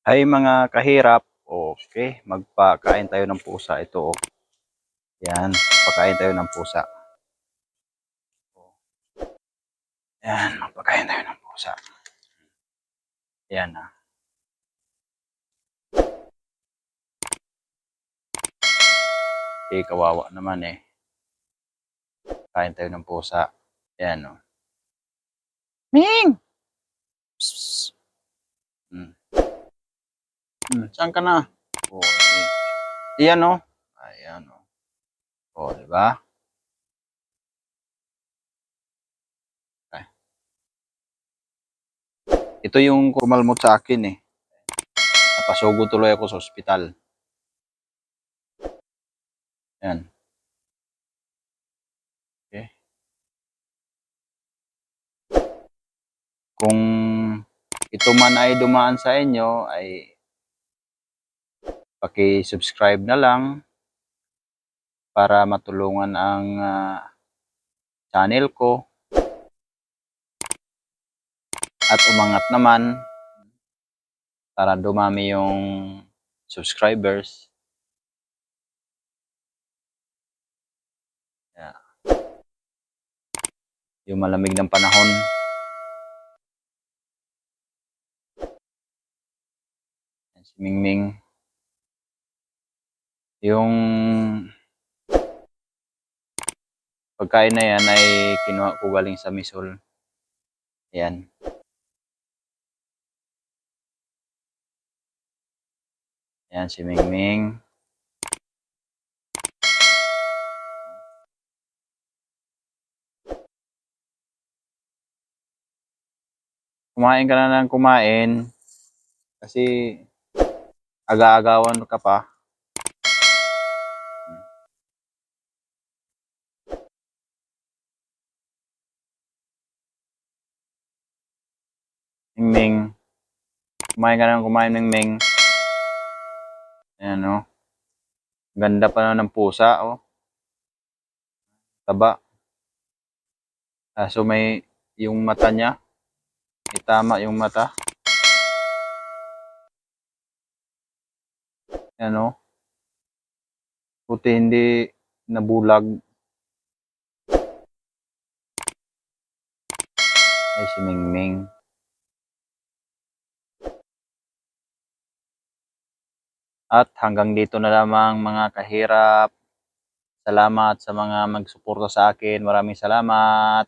Hay mga kahirap, okay, magpakain tayo ng pusa. Ito, oh. Yan, magpakain tayo ng pusa. Yan, magpakain tayo ng pusa. Yan ah. Eh, kawawa naman eh. Kain tayo ng pusa. Yan oh. Ming! Psst. Hmm. Hmm, saan ka na? Oh, eh. Iyan oh. Ayan oh. Oh, di ba? Okay. Ito yung kumalmot sa akin eh. Napasugo tuloy ako sa ospital. Yan. Okay. Kung ito man ay dumaan sa inyo, ay paki-subscribe na lang para matulungan ang ah, channel ko at umangat naman para dumami yung subscribers. Yeah. Yung malamig ng panahon. Si Mingming. Yung pagkain na yan ay kinuha ko galing sa Misol. Yan. Yan si Mingming. Kumain ka na ng kumain kasi aga-agawan ka pa. Mingming. Kumain ka ng kumain, Mingming. Ayan, oh. Ganda pa na ng pusa, oh. Taba. Ah, so may yung mata niya. May tama yung mata. Ayan, oh. Puti hindi nabulag. Ay, si Mingming. At hanggang dito na lamang mga kahirap. Salamat sa mga magsuporta sa akin. Maraming salamat.